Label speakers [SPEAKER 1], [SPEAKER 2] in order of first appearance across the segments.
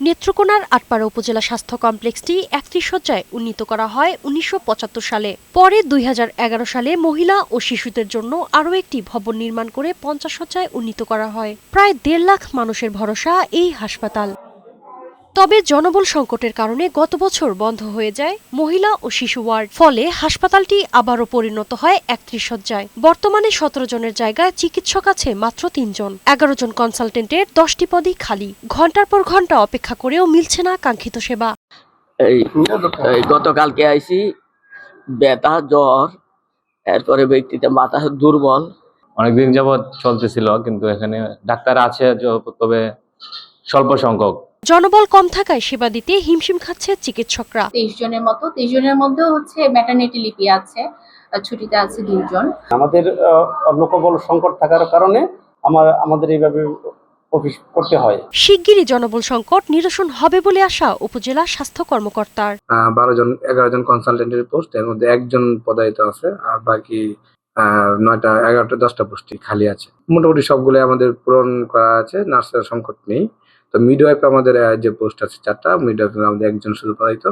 [SPEAKER 1] নেত্রকোনার আটপাড়া উপজেলা স্বাস্থ্য কমপ্লেক্সটি একত্রিশ শয্যায় উন্নীত করা হয় উনিশশো পঁচাত্তর সালে। পরে দুই হাজার এগারো সালে মহিলা ও শিশুদের জন্য আরও একটি ভবন নির্মাণ করে পঞ্চাশ শয্যায় উন্নীত করা হয়। প্রায় দেড় লাখ মানুষের ভরসা এই হাসপাতাল। তবে জনবল সংকটের কারণে গত বছর বন্ধ হয়ে যায় মহিলা ও শিশু ওয়ার্ড। ফলে হাসপাতালটি আবারও পরিণত হয় একত্রিশ শয্যায়। বর্তমানে সতেরো জনের জায়গায় চিকিৎসক আছে মাত্র তিনজন এগারো জন কনসালটেন্টের দশটি পদই খালি। ঘণ্টার পর ঘণ্টা অপেক্ষা করেও মিলছে না কাঙ্ক্ষিত সেবা।
[SPEAKER 2] গতকালকে আইসি ব্যথা জ্বর এরপরে ব্যক্তিতে মাথা দুর্বল।
[SPEAKER 3] অনেকদিন যাবৎ চলতেছিল কিন্তু এখানে ডাক্তার আছে তবে স্বল্প সংখ্যক।
[SPEAKER 1] জনবল কম থাকায় সেবা দিতে হিমশিম খাচ্ছে চিকিৎসকরা।
[SPEAKER 4] তেইশ জনের মতো তেইশ জনের মধ্যেও হচ্ছে ম্যাটার্নিটি লিপি আছে ছুটিতে আছে দুজন
[SPEAKER 5] আমাদের লোকবল সংকট থাকার কারণে আমার আমাদের এইভাবে অফিস করতে হয়।
[SPEAKER 1] শিগগিরই জনবল সংকট নিরসন হবে বলে আশা উপজেলা স্বাস্থ্য কর্মকর্তার।
[SPEAKER 6] বারো জন এগারো জন কনসালটেন্টের পোস্ট এর মধ্যে একজন পদায়িত আছে আর বাকি আহ, নয়টা এগারোটা দশটা পোস্টই খালি আছে। মোটামুটি সবগুলো আমাদের পূরণ করা আছে নার্সের সংকট নেই। তো মিডওয়াইফ আমাদের যে পোস্ট আছে চারটা মিডওয়াইফ আমাদের একজন শুধু হয়তো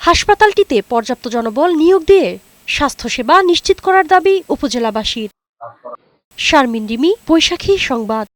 [SPEAKER 1] হাসপাতালটিতে পর্যাপ্ত জনবল নিয়োগ দিয়ে স্বাস্থ্যসেবা নিশ্চিত করার দাবি উপজেলাবাসীর। শারমিন ডিমি বৈশাখী সংবাদ।